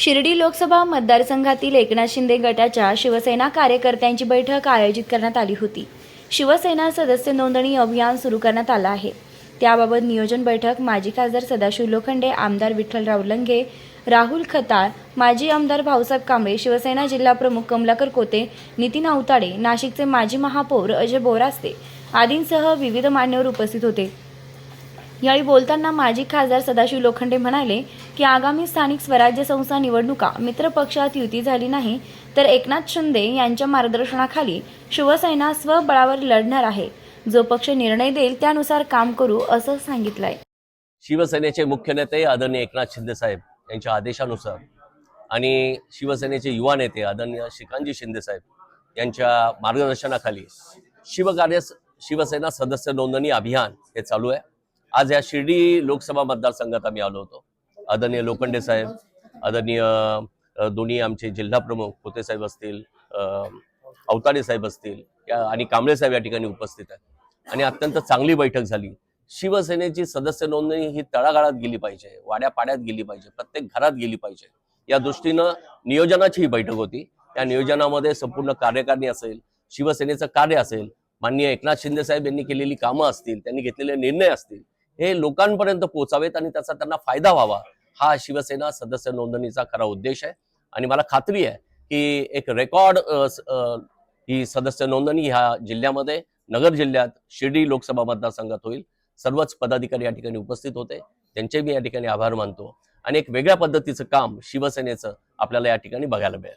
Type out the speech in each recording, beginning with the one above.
शिर्डी लोकसभा मतदारसंघातील एकनाथ शिंदे गटाच्या शिवसेना कार्यकर्त्यांची बैठक आयोजित करण्यात आली होती. शिवसेना सदस्य नोंदणी अभियान सुरू करण्यात आलं आहे. त्याबाबत नियोजन बैठक माजी खासदार सदाशिव लोखंडे आमदार विठ्ठलराव लंगे राहुल खताळ माजी आमदार भाऊसाहेब कांबळे शिवसेना जिल्हा प्रमुख कमलाकर कोते नितीन अवताडे नाशिकचे माजी महापौर अजय बोरास्ते आदींसह विविध मान्यवर उपस्थित होते. यावेळी बोलताना माजी खासदार सदाशिव लोखंडे म्हणाले की आगामी स्थानिक स्वराज्य संस्था निवडणुका मित्र पक्षात युती झाली नाही तर एकनाथ शिंदे यांच्या मार्गदर्शनाखाली शिवसेना स्वबळावर लढणार आहे. जो पक्ष निर्णय देईल त्यानुसार काम करू असं सांगितलंय. शिवसेनेचे मुख्य नेते आदरणीय एकनाथ शिंदे साहेब यांच्या आदेशानुसार आणि शिवसेनेचे युवा नेते आदरणीय श्रीकांतजी शिंदे साहेब यांच्या मार्गदर्शनाखाली शिवकार्य शिवसेना सदस्य नोंदणी अभियान हे चालू आहे. आज या शिर्डी लोकसभा मतदारसंघात आम्ही आलो होतो. आदरणीय लोखंडे साहेब आदरणीय दोन्ही आमचे जिल्हा प्रमुख पोते साहेब असतील अवताडे साहेब असतील आणि कांबळे साहेब या ठिकाणी उपस्थित आहेत. आणि अत्यंत चांगली बैठक झाली. शिवसेनेची सदस्य नोंदणी ही तळागाळात गेली पाहिजे वाड्या पाड्यात गेली पाहिजे प्रत्येक घरात गेली पाहिजे. या दृष्टीनं नियोजनाची ही बैठक होती. त्या नियोजनामध्ये संपूर्ण कार्यकारिणी असेल शिवसेनेचं कार्य असेल माननीय एकनाथ शिंदे साहेब यांनी केलेली कामं असतील त्यांनी घेतलेले निर्णय असतील हे लोकांपर्यंत पोहोचावेत आणि त्याचा त्यांना फायदा व्हावा हा शिवसेना सदस्य नोंदणीचा खरा उद्देश आहे. आणि मला खात्री आहे की एक रेकॉर्ड ही सदस्य नोंदणी ह्या जिल्ह्यामध्ये नगर जिल्ह्यात शिर्डी लोकसभा मतदारसंघात होईल. सर्वच पदाधिकारी या ठिकाणी उपस्थित होते. त्यांचे मी या ठिकाणी आभार मानतो. आणि एक वेगळ्या पद्धतीचं काम शिवसेनेचं आपल्याला या ठिकाणी बघायला मिळेल.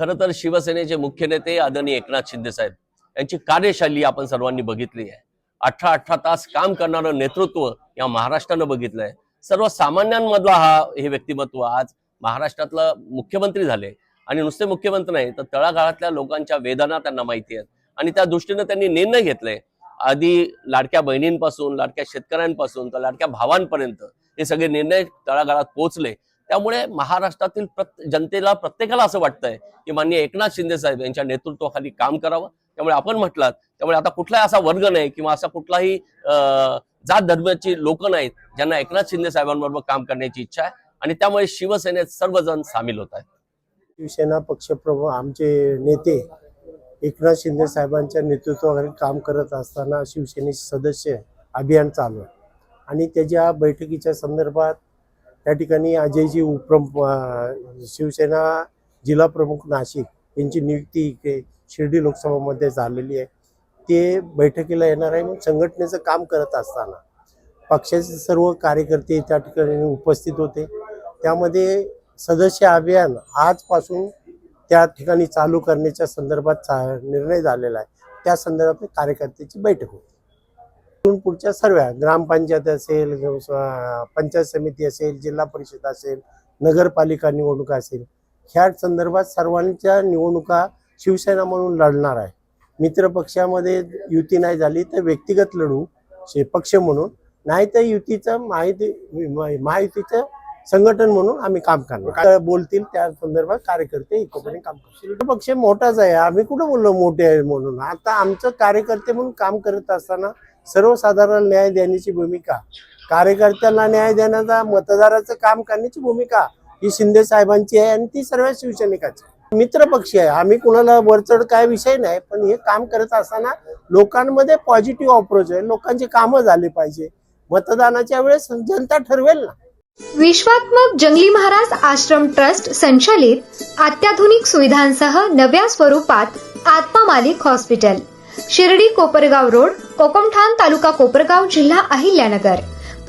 खरं तर शिवसेनेचे मुख्य नेते आदरणीय एकनाथ शिंदे साहेब यांची कार्यशैली आपण सर्वांनी बघितली आहे. अठरा अठरा तास काम करणारं नेतृत्व या महाराष्ट्रानं बघितलंय. सर्वसामान्यांमधला हा हे व्यक्तिमत्व आज महाराष्ट्रातलं मुख्यमंत्री झाले. आणि नुसते मुख्यमंत्री नाही तर तळागाळातल्या लोकांच्या वेदना त्यांना माहिती आहेत. आणि त्या दृष्टीनं त्यांनी निर्णय घेतले. आधी लाडक्या बहिणींपासून लाडक्या शेतकऱ्यांपासून तर लाडक्या भावांपर्यंत हे सगळे निर्णय तळागाळात पोहोचले. त्यामुळे महाराष्ट्रातील प्रत जनतेला प्रत्येकाला असं वाटतंय की माननीय एकनाथ शिंदे साहेब यांच्या नेतृत्वाखाली काम करावं. त्यामुळे आपण म्हटलात त्यामुळे आता कुठलाही असा वर्ग नाही किंवा असा कुठलाही जात धर्माची लोक नाहीत ज्यांना एकनाथ शिंदे साहेबांबरोबर काम करण्याची इच्छा आहे आणि त्यामुळे शिवसेनेत सर्वजण सामील होत आहेत. शिवसेना पक्षप्रमुख आमचे नेते एकनाथ शिंदे साहेबांच्या नेतृत्वाखाली काम करत असताना शिवसेनेचे सदस्य अभियान चालू आहे. आणि त्याच्या बैठकीच्या संदर्भात त्या ठिकाणी अजयजी उपप्रम शिवसेना जिल्हा प्रमुख नाशिक यांची नियुक्ती इथे शिर्डी लोकसभामध्ये झालेली आहे. ते बैठकीला येणार आहे मग संघटनेचं काम करत असताना पक्षाचे सर्व कार्यकर्ते त्या ठिकाणी उपस्थित होते. त्यामध्ये सदस्य अभियान आजपासून त्या ठिकाणी चालू करण्याच्या संदर्भात चा- निर्णय झालेला आहे. त्या संदर्भात कार्यकर्त्याची बैठक होती. पुढच्या सर्व ग्रामपंचायत असेल पंचायत समिती असेल जिल्हा परिषद असेल नगरपालिका निवडणुका असेल ह्या संदर्भात सर्वांच्या निवडणुका शिवसेना म्हणून लढणार आहे. मित्र पक्षामध्ये युती नाही झाली तर व्यक्तिगत लढू पक्ष म्हणून नाही तर युतीचं माहिती महायुतीचं संघटन म्हणून आम्ही काम करणार. बोलतील त्या संदर्भात कार्यकर्ते एकोपणे काम करतील. पक्ष मोठाच आहे. आम्ही कुठं बोललो मोठे आहे म्हणून? आता आमचं कार्यकर्ते म्हणून काम करत असताना सर्वसाधारण न्याय देण्याची भूमिका कार्यकर्त्यांना न्याय देण्याचा मतदाराचं काम करण्याची भूमिका ही शिंदे साहेबांची आहे आणि ती सर्व शिवसैनिकाची मित्र पक्षी आहे. आम्ही कुणाला वरचढ काय विषय नाही पण हे काम करत असताना लोकांमध्ये पॉझिटिव्ह अप्रोच आहे. लोकांची कामं झाली पाहिजे. मतदानाच्या वेळेस जनता ठरवेल ना. विश्वात्मक जंगली महाराज आश्रम ट्रस्ट संचालित अत्याधुनिक सुविधांसह नव्या स्वरूपात आत्मा मालिक हॉस्पिटल. शिर्डी कोपरगाव रोड कोकमठाण तालुका कोपरगाव जिल्हा अहिल्यानगर.